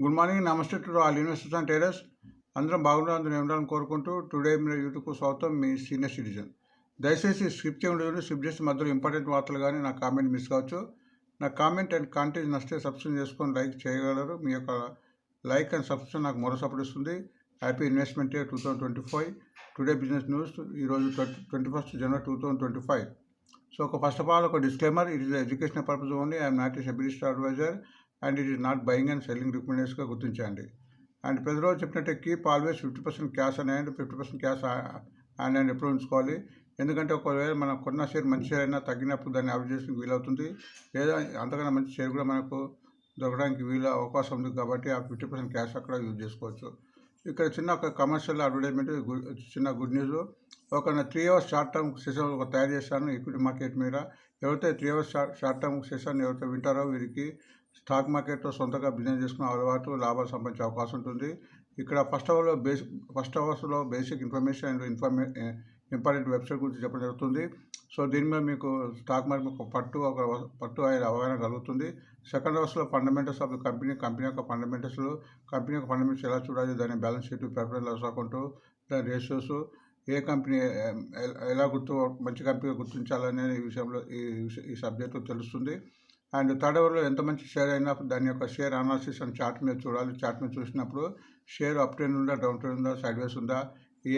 Good morning namaste to all investors and traders అందరం బాగున్నారు అందరూ ఉండాలని కోరుకుంటూ టుడే మీ యూట్యూబ్కు స్వాగతం మీ సీనియర్ సిటిజన్. దయచేసి స్కిప్ చేయండి స్క్రిప్ట్ చేసి మధ్యలో ఇంపార్టెంట్ వార్తలు కానీ నా కామెంట్ మిస్ కావచ్చు. నా కామెంట్ అండ్ కంటెంట్ నచ్చితే సబ్స్క్రైబ్ చేసుకొని లైక్ చేయగలరు. మీ యొక్క లైక్ అండ్ సబ్స్క్రిప్షన్ నాకు మరో సపోర్ట్ ఇస్తుంది happy investment year two thousand twenty five. Today business news ఈరోజు twenty twenty first January two thousand twenty five. So ఒక ఫస్ట్ ఆఫ్ ఆల్ ఒక disclaimer it is educational purpose only. I'm not SEBI registered advisor. And it is not buying and selling రికమెండేషన్గా గుర్తించండి. And ప్రతిరోజు చెప్పినట్టే keep always fifty percent cash అని and fifty percent cash and and ఎప్పుడు ఉంచుకోవాలి. ఎందుకంటే ఒకవేళ మనం కొన్న షేర్ మంచి షేర్ అయినా తగ్గినప్పుడు దాన్ని అభివృద్ధి చేసిన వీలవుతుంది. లేదా అంతకన్నా మంచి షేర్ కూడా మనకు దొరకడానికి వీలు అవకాశం ఉంది కాబట్టి ఆ ఫిఫ్టీ పర్సెంట్ క్యాష్ అక్కడ యూజ్ చేసుకోవచ్చు. ఇక్కడ చిన్న ఒక కమర్షియల్ అడ్వర్టైజ్మెంట్ చిన్న గుడ్ న్యూస్. ఒక three hours short term session ఒక తయారు చేశాను ఈక్విటీ మార్కెట్ మీద. ఎవరైతే three hours short short term session ఎవరైతే వింటారో వీరికి స్టాక్ మార్కెట్లో సొంతంగా బిజినెస్ చేసుకునే అలవాటు లాభాలు సంపాదించే అవకాశం ఉంటుంది. ఇక్కడ ఫస్ట్ అవర్లో బేసిక్ ఫస్ట్ అవర్స్లో basic information and information important website గురించి చెప్పడం జరుగుతుంది. సో దీని మీద మీకు స్టాక్ మార్కెట్ ఒక పట్టు ఒక పట్టు అయ్యే అవగాహన కలుగుతుంది. సెకండ్ అవర్స్లో ఫండమెంటల్స్ ఆఫ్ కంపెనీ కంపెనీ యొక్క ఫండమెంటల్స్ కంపెనీ యొక్క ఫండమెంటల్స్ ఎలా చూడాలి దాని balance sheet preference loss account దాని రేషియోస్ ఏ కంపెనీ ఎలా గుర్తు మంచి కంపెనీ గుర్తించాలనే ఈ విషయంలో ఈ ఈ సబ్జెక్టు తెలుస్తుంది. అండ్ థర్డ్ అవర్లో ఎంత మంచి షేర్ అయినా దాని యొక్క షేర్ అనాలిసిస్ అని చార్ట్ మీద చూడాలి. చార్ట్ మీద చూసినప్పుడు షేర్ అప్ ట్రెండ్ ఉందా డౌన్ ట్రెండ్ ఉందా సైడ్వేస్ ఉందా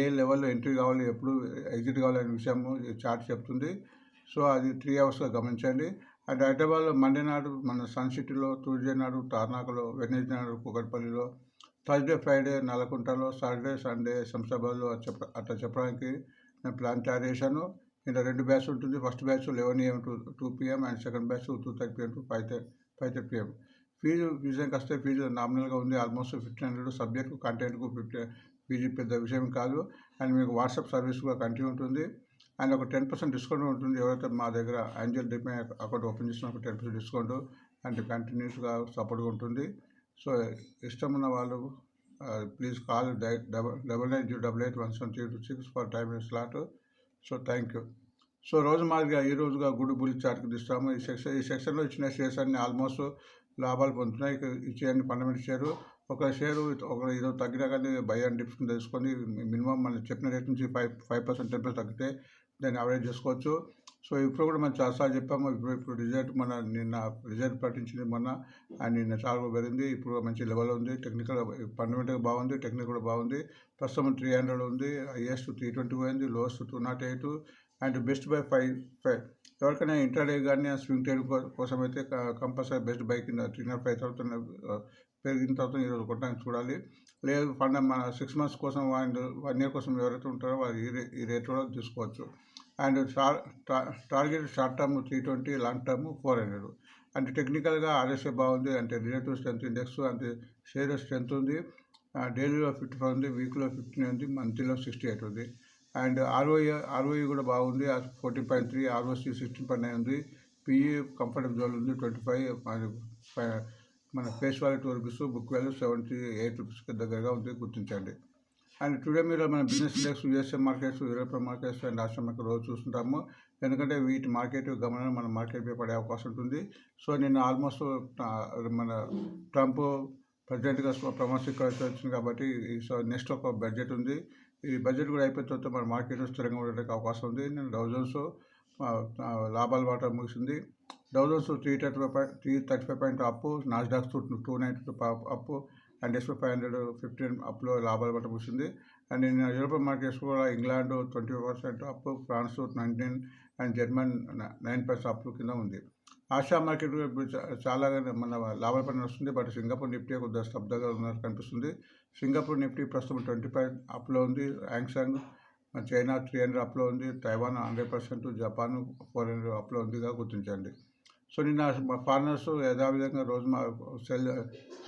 ఏ లెవెల్లో ఎంట్రీ కావాలి ఎప్పుడు ఎగ్జిట్ కావాలి అనే విషయము చార్ట్ చెప్తుంది. సో అది త్రీ అవర్స్గా గమనించండి. అండ్ హైదరాబాద్లో మండే నాడు మన సన్ సిటీలో ట్యూస్డే నాడు తార్నాకలో వెనస్డే నాడు కూకట్పల్లిలో థర్స్డే ఫ్రైడే నల్లకుంటలో సాటర్డే సండే శంషాబాద్లో అట్లా చెప్పడానికి నేను ప్లాన్ తయారు చేశాను. ఇలా రెండు బ్యాచ్ ఉంటుంది. First batch eleven AM to two PM and second batch two thirty PM to five five thirty PM fee విషయానికి వస్తే ఫీజు నామినల్గా ఉంది. ఆల్మోస్ట్ ఫిఫ్టీన్ హండ్రెడ్ సబ్జెక్టు కంటెంట్కు ఫిఫ్టీ ఫీజు పెద్ద విషయం కాదు. అండ్ మీకు వాట్సాప్ సర్వీస్ కూడా కంటిన్యూ ఉంటుంది. అండ్ ఒక టెన్ పర్సెంట్ డిస్కౌంట్ ఉంటుంది. ఎవరైతే మా దగ్గర ఏంజల్ డిపే అకౌంట్ ఓపెన్ చేసిన ఒక టెన్ పర్సెంట్ డిస్కౌంట్ అండ్ కంటిన్యూస్గా సపోర్ట్గా ఉంటుంది. సో ఇష్టం ఉన్న వాళ్ళు please call double double nine zero double eight one seven three two six for time slot. So thank you so రోజు మాదిరిగా ఈ రోజుగా గుడి బుల్ చార్ట్కి తీస్తాము ఈ సెక్షన్ ఈ సెక్షన్లో ఇచ్చిన షేర్స్ అన్ని ఆల్మోస్ట్ లాభాలు పొందుతున్నాయి. ఇచ్చేయండి పన్నెండు అన్ని షేరు ఒక షేరు ఒక ఈరోజు తగ్గినా కానీ బై అండ్ డిప్స్ తీసుకొని మినిమం మనం చెప్పిన రేట్ నుంచి five five percent ten percent తగ్గితే దాన్ని అవరేజ్ చేసుకోవచ్చు. సో ఇప్పుడు కూడా మనం చాలాసార్లు చెప్పాము ఇప్పుడు ఇప్పుడు రిజల్ట్ మన నిన్న రిజల్ట్ ప్రకటించింది మొన్న అండ్ నిన్న చాలా పెరిగింది ఇప్పుడు మంచి లెవెల్ ఉంది టెక్నికల్ ఫండమెంటల్ బాగుంది టెక్నికల్ కూడా బాగుంది ప్రస్తుతం త్రీ హండ్రెడ్ ఉంది హైయెస్ట్ త్రీ ట్వంటీ పోయింది lowest two not eight and best buy five five ఎవరికైనా ఇంటర్డే కానీ స్వింగ్ ట్రేడ్ కోసం అయితే కంపల్సరీ బెస్ట్ బై కింద త్రీ నాట్ ఫైవ్ థౌసండ్ పెరిగిన తర్వాత ఈరోజు కొట్టడానికి చూడాలి. లేదు ఫండ్ మన సిక్స్ మంత్స్ కోసం అండ్ వన్ ఇయర్ కోసం ఎవరైతే ఉంటారో వాళ్ళు ఈ రే ఈ రేట్ కూడా తీసుకోవచ్చు. And target short term three twenty long term four hundred. అంటే టెక్నికల్గా ఆర్ఎస్ఏ బాగుంది అంటే రిలేటివ్ స్ట్రెంత్ ఇండెక్స్ అంటే షేర్ స్ట్రెంత్ ఉంది. డైలీలో ఫిఫ్టీ ఫైవ్ ఉంది వీక్లో ఫిఫ్టీన్ ఉంది మంత్లీలో సిక్స్టీ ఎయిట్ ఉంది. అండ్ ఆర్ఓఈ ఆర్ఓఈ కూడా బాగుంది fourteen point three ROC sixteen point nine ఉంది. పిఈ కంఫర్టబుల్ జోన్ ఉంది ట్వంటీ ఫైవ్ మన face value two rupees book value seventy eight రూపీస్కి దగ్గరగా ఉంది గుర్తించండి. అండ్ టుడే మీరు మన business index USA markets European markets and Australia market రోజు చూస్తుంటాము. ఎందుకంటే వీటి మార్కెట్ గమనం మన మార్కెట్పై పడే అవకాశం ఉంటుంది. సో నేను ఆల్మోస్ట్ మన ట్రంప్ ప్రెసిడెంట్గా ప్రమోషన్ వచ్చింది కాబట్టి ఈ సో నెక్స్ట్ ఒక బడ్జెట్ ఉంది. ఈ బడ్జెట్ కూడా అయిపోయిన తర్వాత మన మార్కెట్ స్థిరంగా ఉండడానికి అవకాశం ఉంది. నేను డౌజన్స్ లాభాల వాటా ముగిసింది. Dow Jones three thirty five three thirty five point up Nasdaq two two ninety two up and S P five hundred fifteen అప్లో లాభాలు పట్ల ముగిసింది. అండ్ నేను యూరోపియన్ మార్కెట్స్ కూడా England twenty percent up France nineteen and German nine percent up కింద ఉంది. Asia market చాలా మన లాభాల పైన వస్తుంది బట్ సింగపూర్ నిఫ్టీ కొద్దిగా స్తబ్దగా ఉన్నట్టు కనిపిస్తుంది. సింగపూర్ నిఫ్టీ ప్రస్తుతం ట్వంటీ ఫైవ్ అప్లో ఉంది Hang Seng China three hundred అప్లో ఉంది Taiwan hundred percent Japan four hundred అప్లో ఉందిగా గుర్తించండి. సో నిన్న మా ఫారినర్స్ యథావిధంగా రోజు మా సెల్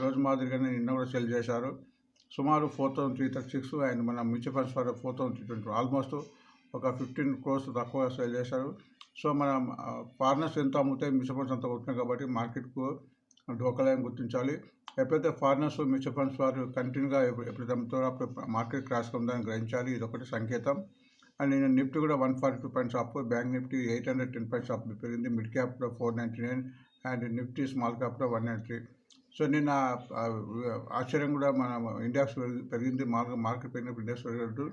రోజు మాదిరిగానే నిన్న కూడా సెల్ చేశారు. సుమారు four thousand three thirty six and మన mutual funds for four thousand three twenty almost ఒక ఫిఫ్టీన్ క్రోర్స్ తక్కువ సెల్ చేశారు. సో మన ఫారినర్స్ ఎంత అమ్ముతాయి మ్యూచువల్ ఫండ్స్ అంత కొట్టినాయి కాబట్టి మార్కెట్కు డోకలాయం గుర్తించాలి. ఎప్పుడైతే ఫారినర్స్ మ్యూచువల్ ఫండ్స్ వారు కంటిన్యూగా ఎప్పుడు ఎప్పుడైతే అమ్ముతారో అప్పుడు మార్కెట్ క్రాష్ ఉందని గ్రహించాలి. ఇది ఒకటి సంకేతం. అండ్ నేను నిఫ్టీ కూడా one forty two points up bank Nifty eight hundred ten points up పెరిగింది. Mid క్యాప్లో four ninety nine and Nifty small క్యాప్లో one ninety. Three so నిన్న ఆశ్చర్యం కూడా మన ఇండెక్స్ పెరిగింది. మార్కెట్ మార్కెట్ పెరిగినప్పుడు ఇండెక్స్ పెరిగినట్టు.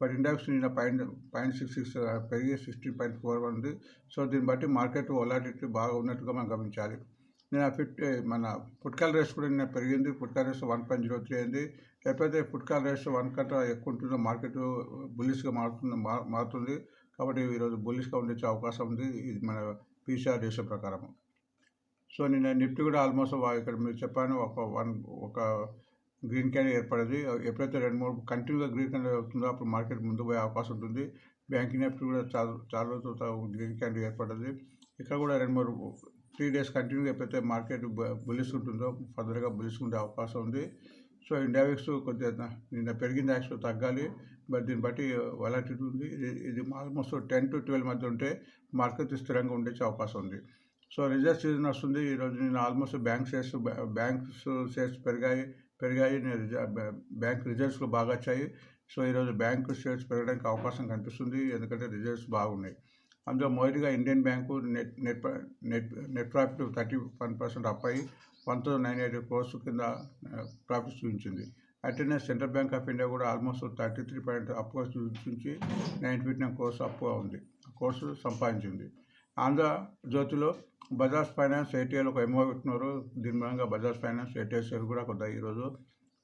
బట్ ఇండెక్స్ నిన్న పాయింట్ పాయింట్ సిక్స్ సిక్స్ పెరిగి సిక్స్టీన్ పాయింట్ ఫోర్ ఉంది. సో దీన్ని బట్టి మార్కెట్ ఒలాటిటీ బాగా ఉన్నట్టుగా మనం గమనించాలి. నేను ఫిఫ్టీ మన పుట్కాల రేస్ కూడా నిన్న పెరిగింది. పుట్కాల రేస్ వన్ పాయింట్ జీరో త్రీ అయింది. ఎప్పుడైతే ఫుట్కాల్ రేస్ వన్ కంటే ఎక్కువ ఉంటుందో మార్కెట్ బుల్లిష్గా మారుతుంది మారుతుంది. కాబట్టి ఈరోజు బుల్లిష్గా ఉండే అవకాశం ఉంది. ఇది మన పీసీఆర్ రేషియో ప్రకారం. సో నిన్న నిఫ్టీ కూడా ఆల్మోస్ట్ వా- ఇక్కడ మీరు చెప్పాను ఒక వన్ ఒక గ్రీన్ క్యాండిల్ ఏర్పడింది. ఎప్పుడైతే రెండు మూడు కంటిన్యూగా గ్రీన్ క్యాండిల్ అవుతుందో అప్పుడు మార్కెట్ ముందు పోయే అవకాశం ఉంటుంది. బ్యాంకింగ్ నిఫ్టీ కూడా చాలా చాలా రోజుల గ్రీన్ క్యాండిల్ ఏర్పడింది. ఇక్కడ కూడా రెండు మూడు త్రీ డేస్ కంటిన్యూగా ఎప్పుడైతే మార్కెట్ బులిస్ ఉంటుందో ఫర్దర్గా బులిస్ ఉండే అవకాశం ఉంది. సో ఇండియావిక్స్ కొద్దిగా నిన్న పెరిగింది యాక్చువల్ తగ్గాలి. బట్ దీన్ని బట్టి వలాటిటీ ఉంది. ఇది ఆల్మోస్ట్ టెన్ టు ట్వెల్వ్ మధ్య ఉంటే మార్కెట్ స్థిరంగా ఉండే అవకాశం ఉంది. సో రిజర్వ్ సీజన్ వస్తుంది. ఈరోజు నేను almost bank shares banks shares పెరిగాయి. పెరిగాయి. నేను రిజ- బ్యాంక్ రిజల్ట్స్ బాగా వచ్చాయి. సో ఈరోజు బ్యాంక్ షేర్స్ పెరగడానికి అవకాశం కనిపిస్తుంది. ఎందుకంటే రిజల్ట్స్ బాగున్నాయి. అందులో మొదటిగా Indian bank net net net net profit thirty one percent up అయ్యి one thousand nine eighty crores కింద ప్రాఫిట్ చూపించింది. అట్లనే సెంట్రల్ బ్యాంక్ ఆఫ్ ఇండియా కూడా ఆల్మోస్ట్ థర్టీ త్రీ పాయింట్ అప్గా చూపించి నైన్టీ ఫిఫ్టీ నైన్ కోర్స్ అప్గా ఉంది కోర్సు సంపాదించింది. ఆంధ్ర జ్యోతిలో బజాజ్ ఫైనాన్స్ ఏటీఎల్ ఒక ఎంఓ పెట్టినారు. దీని మూలంగా బజాజ్ ఫైనాన్స్ ఏటీఎల్ షేర్ కూడా కొద్దిగా ఈరోజు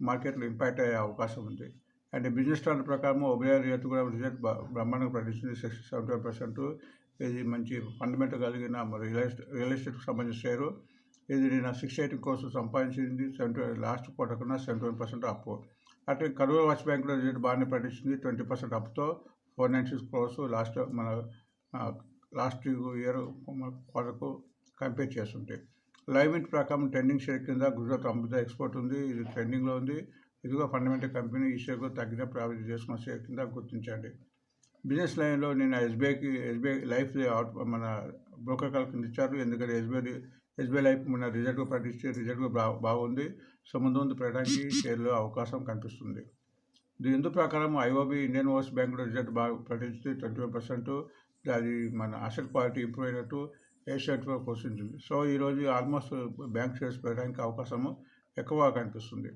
మార్కెట్లో ఇంపాక్ట్ అయ్యే అవకాశం ఉంది. అండ్ బిజినెస్ స్టాండర్డ్ ప్రకారం ఒబియా రేట్ కూడా రిజల్ట్ బ్రహ్మాండంగా ప్రకటించింది సిక్స్టీ సెవెంటీ పర్సెంట్. ఇది మంచి ఫండమెంటల్ కలిగిన రియల్ ఎస్టేట్ రియల్ ఎస్టేట్కి సంబంధించిన షేరు. ఇది నేను సిక్స్ ఎయిటీ కోర్సు సంపాదించింది. సెవెంటీ లాస్ట్ క్వార్టర్ కన్నా సెవెంటీ వన్ పర్సెంట్ అప్. అంటే కరూర్ వాచ్ బ్యాంక్ కూడా రిజల్ట్ బాగానే ప్రకటించింది. Twenty percent అప్తో four nine six crores last మన లాస్ట్ ఇయర్ క్వార్టర్కు కంపేర్ చేస్తుంటే. లైవ్ ఇంట్ ప్రకారం ట్రెండింగ్ షేర్ కింద గుజరాత్ అమృత ఎక్స్పోర్ట్ ఉంది. ఇది ట్రెండింగ్లో ఉంది. ఇదిగో ఫండమెంటల్ కంపెనీ ఈ తగ్గిన ప్రాఫిట్ చేసుకున్న షేర్ కింద గుర్తించండి. బిజినెస్ లైన్లో నేను ఎస్బీఐకి ఎస్బీఐ లైఫ్ అవుట్ మన బ్రోకర్ కాల్ కింద ఇచ్చారు. ఎందుకంటే ఎస్బీఐ ఎస్బీఐ లైఫ్ మన రిజల్ట్ ప్రకటిస్తే రిజల్ట్ బా- బాగుంది. సో ముందు ముందు పెట్టడానికి షేర్లో అవకాశం కనిపిస్తుంది. దీని ఇందు ప్రకారం ఐఓబి ఇండియన్ ఓవర్స్ బ్యాంకులో కూడా రిజల్ట్ బాగా ప్రకటిస్తే ట్వంటీ వన్ పర్సెంట్ అది మన అసెట్ క్వాలిటీ ఇంప్రూవ్ అయినట్టు ఏషియట్ పోషించింది సో ఈరోజు ఆల్మోస్ట్ బ్యాంక్ షేర్స్ పెట్టడానికి అవకాశము ఎక్కువగా కనిపిస్తుంది.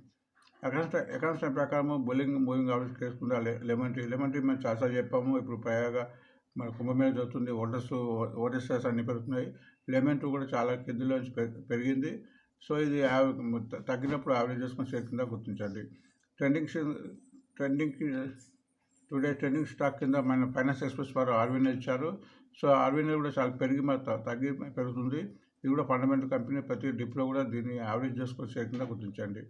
ఎకనామిక్స్ ఎకనామిక్స్ ప్రకారము బౌలింగ్ బుల్లింగ్ మూవింగ్ ఆవిడ చేసుకుంటే లెమన్ టీ లెమన్ టీ మేము చాలా చెప్పాము. ఇప్పుడు ప్రయాగ మన కుంభమేళ జరుగుతుంది. ఓటర్స్ ఓటర్స్ అన్ని పెరుగుతున్నాయి. లెమన్ టూ కూడా చాలా కిందిలో నుంచి పె- పెరిగింది. సో ఇది తగ్గినప్పుడు యావరేజ్ చేసుకుని షేర్ కింద గుర్తించండి. Trending trending today trending stock కింద మన ఫైనాన్స్ ఎక్స్ప్రెస్ వారు ఆర్వీఎన్ ఇచ్చారు. సో ఆర్వీఎన్ కూడా చాలా పెరిగి తగ్గి పెరుగుతుంది. ఇది కూడా ఫండమెంటల్ కంపెనీ ప్రతి డిప్లో కూడా దీన్ని యావరేజ్ చేసుకుని షేర్ కింద గుర్తించండి.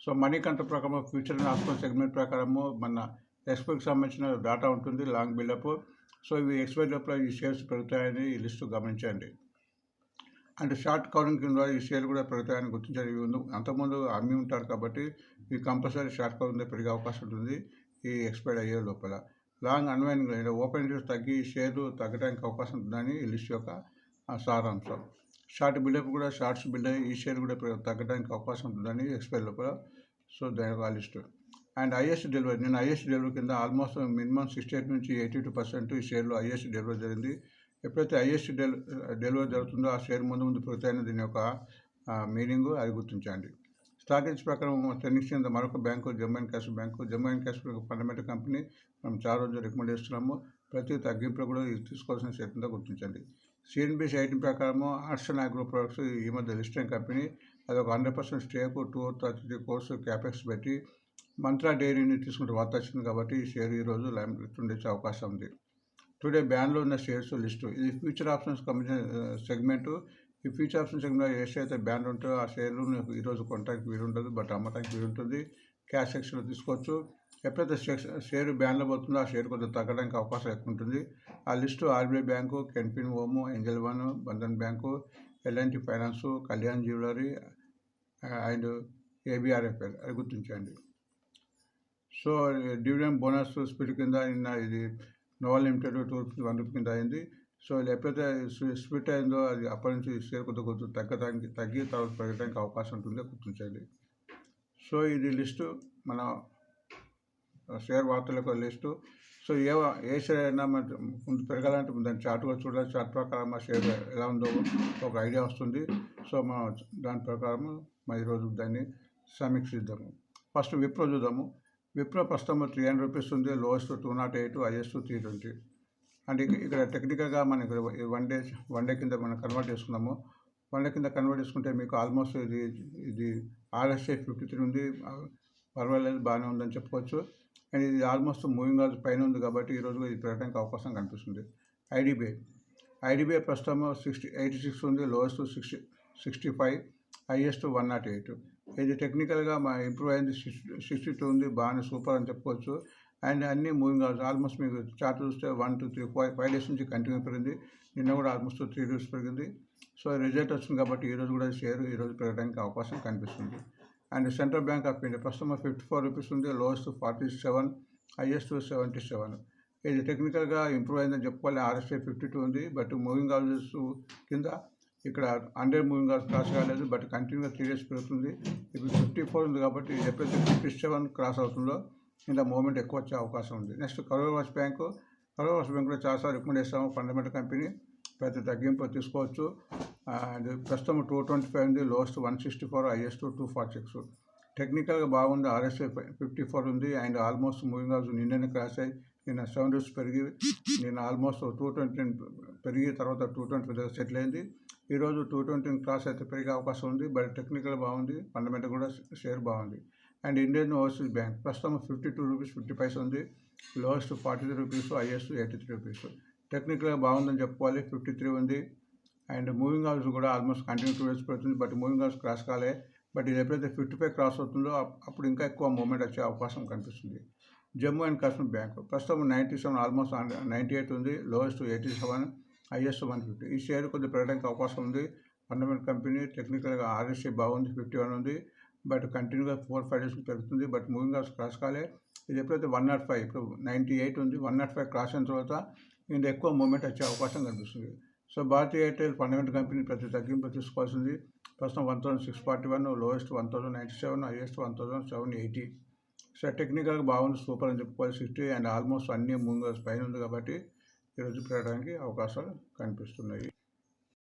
సో మనీ కంట్ర ప్రకారం ఫ్యూచర్ అండ్ సెగ్మెంట్ ప్రకారము మన ఎక్స్పోకి సంబంధించిన డాటా ఉంటుంది లాంగ్ బిల్డప్ సో ఇవి ఎక్స్పైర్ లోపల ఈ షేర్స్ పెరుగుతాయని ఈ లిస్టు గమనించండి. అంటే షార్ట్ కవరింగ్ కింద ఈ షేర్ కూడా పెరుగుతాయని గుర్తించాలి ఇవి ముందు అంతకుముందు అమ్మి ఉంటారు కాబట్టి ఈ కంపల్సరీ షార్ట్ కవరింగ్ పెరిగే అవకాశం ఉంటుంది. ఈ ఎక్స్పైర్ అయ్యే లోపల. లాంగ్ అన్వైనింగ్ ఓపెన్ ఇంట్రెస్ట్ తగ్గి షేర్లు తగ్గడానికి అవకాశం ఉంటుందని ఈ లిస్ట్ యొక్క సారాంశం. షార్ట్ బిల్డప్ కూడా షార్ట్స్ బిల్డ్ అయ్యి ఈ షేర్ కూడా తగ్గడానికి అవకాశం ఉంటుందని ఎక్స్పైర్ లోపల సో దాని ఒక లిస్ట్. అండ్ ఐఎస్ డెలివరీ నేను ఐఎస్ డెలివరీ కింద ఆల్మోస్ట్ మినిమం సిక్స్టీ ఎయిట్ నుంచి ఎయిటీ టూ పర్సెంట్ ఈ షేర్లో ఐఎస్ డెలివరీ జరిగింది. ఎప్పుడైతే ఐఎస్ డెల్ డెలివరీ జరుగుతుందో ఆ షేర్ ముందు ముందు పెరుగుతాయని దీని యొక్క మీనింగ్ అది గుర్తించండి. స్టాక్ ఎక్స్ ప్రకారం టెన్నిక్స్ కింద మరొక bank Jammu and Kashmir bank. Jammu and Kashmir fundamental company. మనం చాలా రోజులు రికమెండ్ చేస్తున్నాము. ప్రతి తగ్గింపులో కూడా తీసుకోవాల్సిన షేర్ గుర్తించండి. సిఎన్బిసి ఐటీ ప్రకారము ఆర్ట్స్ అండ్ అగ్రో ప్రొడక్ట్స్ ఈ మధ్య లిస్టింగ్ కంపెనీ. అది ఒక hundred percent stake two thirty crores capex పెట్టి మంత్రా డైరీని తీసుకుంటే వార్త వచ్చింది కాబట్టి ఈ షేర్ ఈరోజు లైమ్ ఉండే అవకాశం ఉంది. టుడే బ్యాన్లో ఉన్న షేర్స్ లిస్టు. ఇది ఫ్యూచర్ ఆప్షన్స్ కంపెనీ సెగ్మెంటు. ఈ ఫ్యూచర్ ఆప్షన్ సెగ్మెంట్ ఏ షేర్ అయితే బ్యాన్ ఉంటుందో ఆ షేర్లు ఈరోజు కొనడానికి వీలు ఉండదు బట్ అమ్మటానికి వీలు ఉంటుంది క్యాష్ సెక్షన్లో తీసుకోవచ్చు. ఎప్పుడైతే షేర్ షేర్ బ్యాన్లో పోతుందో ఆ షేర్ కొంచెం తగ్గడానికి అవకాశం ఎక్కువ ఉంటుంది. ఆ list RBI bank Canfin ఓము Angel one Bandhan bank LNT finance Kalyan jewellery and ABRFL అది గుర్తించండి. సో డివిడెండ్ బోనస్ స్పీడ్ కింద నిన్న ఇది novel limited two rupees one rupee కింద అయింది. సో ఇది ఎప్పుడైతే స్ప్లిట్ అయిందో అది అప్పటి నుంచి షేర్ కొద్ది కొద్ది తగ్గడానికి తగ్గి తర్వాత పెరగడానికి అవకాశం ఉంటుంది. గుర్తించండి. సో ఇది లిస్టు మన షేర్ వార్తలకు లిస్టు. సో ఏ ఏ షేర్ అయినా మన ముందు పెరగాలంటే దాని చార్ట్ కూడా చూడాలి. చార్ట్ ప్రకారం ఆ షేర్ ఎలా ఉందో ఒక ఐడియా వస్తుంది. సో మనం దాని ప్రకారం మరి ఈరోజు దాన్ని సమీక్షిద్దాము. ఫస్ట్ విప్రో చూద్దాము. విప్రో ప్రస్తుతం త్రీ హండ్రెడ్ రూపీస్ ఉంది. Lowest two not eight highest three twenty. అంటే ఇక్కడ టెక్నికల్గా మనం ఇక్కడ వన్ డే వన్ డే కింద మనం కన్వర్ట్ చేసుకున్నాము వన్ డే కింద కన్వర్ట్ చేసుకుంటే మీకు ఆల్మోస్ట్ ఇది ఇది ఆర్ఎస్ఐ ఫిఫ్టీ త్రీ ఉంది. పర్వాలేదు బాగానే ఉందని చెప్పుకోవచ్చు. అండ్ ఇది ఆల్మోస్ట్ మూవింగ్ ఆల్స్ పైన ఉంది కాబట్టి ఈరోజు ఇది పెరగడానికి అవకాశం కనిపిస్తుంది. ఐడిబిఐ ఐడిబిఐ ప్రస్తుతం సిక్స్టీ ఎయిటీ సిక్స్ ఉంది lowest sixty sixty five highest one not eight. ఇది టెక్నికల్గా మా ఇంప్రూవ్ అయింది సిక్స్టీ టూ ఉంది బాగానే సూపర్ అని చెప్పుకోవచ్చు. అండ్ అన్ని మూవింగ్ అవర్స్ ఆల్మోస్ట్ మీకు చార్ట్ చూస్తే one two three five five days నుంచి కంటిన్యూ పెరిగింది. నిన్న కూడా ఆల్మోస్ట్ త్రీ డేస్ పెరిగింది. సో రిజల్ట్ వచ్చింది కాబట్టి ఈరోజు కూడా షేర్ ఈరోజు పెరగడానికి అవకాశం కనిపిస్తుంది. And central bank of India ప్రస్తుతం ఫిఫ్టీ ఫోర్ రూపీస్ ఉంది lowest forty seven highest seventy seven ఇది టెక్నికల్గా ఇంప్రూవ్ అయిందని చెప్పుకోవాలి. ఆర్ఎస్ఐ ఫిఫ్టీ టూ ఉంది బట్ మూవింగ్ అవర్స్ కింద ఇక్కడ హండ్రెడ్ మూవింగ్ అవర్స్ క్రాస్ కాలేదు బట్ కంటిన్యూగా త్రీ డేస్ పెరుగుతుంది. ఇప్పుడు ఫిఫ్టీ ఫోర్ ఉంది కాబట్టి ఎప్పుడైతే ఫిఫ్టీ సెవెన్ క్రాస్ అవుతుందో ఇంత మూమెంట్ ఎక్కువ వచ్చే అవకాశం ఉంది. నెక్స్ట్ కరూర్ వాష్ బ్యాంకు కరూర్ వాష్ బ్యాంకులో చాలాసార్లు రికమెండ్ చేస్తాము ఫండమెంటల్ కంపెనీ పెద్ద తగ్గింపు తీసుకోవచ్చు. అండ్ ప్రస్తుతం టూ ట్వంటీ ఫైవ్ ఉంది lowest one sixty four highest two forty six టెక్నికల్గా బాగుంది ఆర్ఎస్ఐ ఫిఫ్టీ ఫోర్ ఉంది అండ్ ఆల్మోస్ట్ మూవింగ్ హౌస్ నిన్ననే క్రాస్ అయ్యి నిన్న సెవెన్ డేస్ పెరిగి నేను ఆల్మోస్ట్ టూ ట్వంటీ పెరిగి తర్వాత టూ ట్వంటీ దగ్గర సెటిల్ అయింది. ఈరోజు టూ ట్వంటీ క్రాస్ అయితే పెరిగే అవకాశం ఉంది బట్ టెక్నికల్ బాగుంది ఫండమెంటల్ కూడా షేర్ బాగుంది. అండ్ ఇండియన్ ఓవర్సీస్ బ్యాంక్ ప్రస్తుతం fifty two rupees fifty paise ఉంది lowest forty three rupees highest eighty three rupees టెక్నికల్గా బాగుందని చెప్పుకోవాలి. ఫిఫ్టీ త్రీ ఉంది. అండ్ మూవింగ్ అవర్స్ కూడా ఆల్మోస్ట్ కంటిన్యూ టూ డేస్ పడుతుంది. బట్ మూవింగ్ అవర్స్ క్రాస్ కాలే. బట్ ఇది ఎప్పుడైతే ఫిఫ్టీ ఫైవ్ క్రాస్ అవుతుందో అప్పుడు ఇంకా ఎక్కువ మూమెంట్ వచ్చే అవకాశం కనిపిస్తుంది. Jammu and Kashmir bank. ప్రస్తుతం ninety seven almost ninety eight ఉంది. Lowest eighty seven highest one fifty. ఈ షేర్ కొద్దిగా పెరగడానికి అవకాశం ఉంది. ఫండమెంటల్ కంపెనీ టెక్నికల్గా ఆర్ఎస్సీ బాగుంది. ఫిఫ్టీ వన్ ఉంది. బట్ కంటిన్యూగా ఫోర్ ఫైవ్ డేస్ పెరుగుతుంది. బట్ మూవింగ్ అవర్స్ క్రాస్ కాలే. ఇది ఎప్పుడైతే వన్ నాట్ ఫైవ్ ఇప్పుడు నైంటీ ఎయిట్ ఉంది. వన్ నాట్ ఫైవ్ క్రాస్ అయిన తర్వాత ఇంత ఎక్కువ మూమెంట్ వచ్చే అవకాశం కనిపిస్తుంది. సో భారతీయ ఎయిర్టెల్ ఫండమెంటల్ కంపెనీ ప్రతి తగ్గింపు తీసుకోవాల్సింది. ప్రస్తుతం one thousand six forty one lowest one thousand ninety seven highest one thousand seven eighty. So టెక్నికల్గా బాగుంది సూపర్ అని చెప్పుకోవాలి. సిక్స్టీ అండ్ ఆల్మోస్ట్ అన్ని ముందు పైన ఉంది కాబట్టి ఈరోజు పెరగడానికి అవకాశాలు కనిపిస్తున్నాయి.